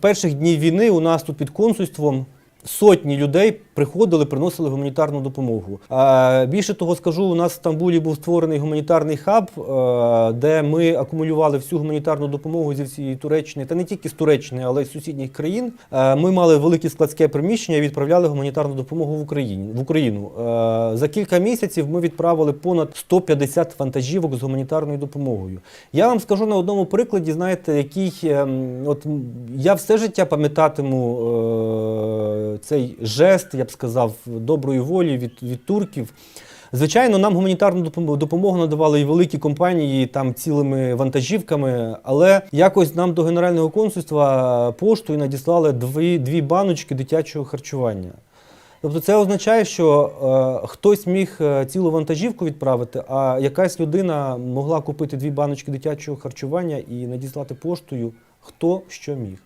Перших днів війни у нас тут під консульством сотні людей приходили, приносили гуманітарну допомогу. Більше того скажу, у нас в Стамбулі був створений гуманітарний хаб, е, де ми акумулювали всю гуманітарну допомогу зі всієї Туреччини, та не тільки з Туреччини, але й з сусідніх країн. Е, Ми мали велике складське приміщення і відправляли гуманітарну допомогу в Україні в Україну. Е, За кілька місяців ми відправили понад 150 вантажівок з гуманітарною допомогою. Я вам скажу на одному прикладі, знаєте, який ем, от я все життя пам'ятатиму цей жест, я б сказав, доброї волі від, від турків. Звичайно, нам гуманітарну допомогу, надавали і великі компанії там цілими вантажівками, але якось нам до Генерального консульства поштою надіслали дві, дві баночки дитячого харчування. Тобто це означає, що е, хтось міг е, цілу вантажівку відправити, а якась людина могла купити дві баночки дитячого харчування і надіслати поштою хто що міг.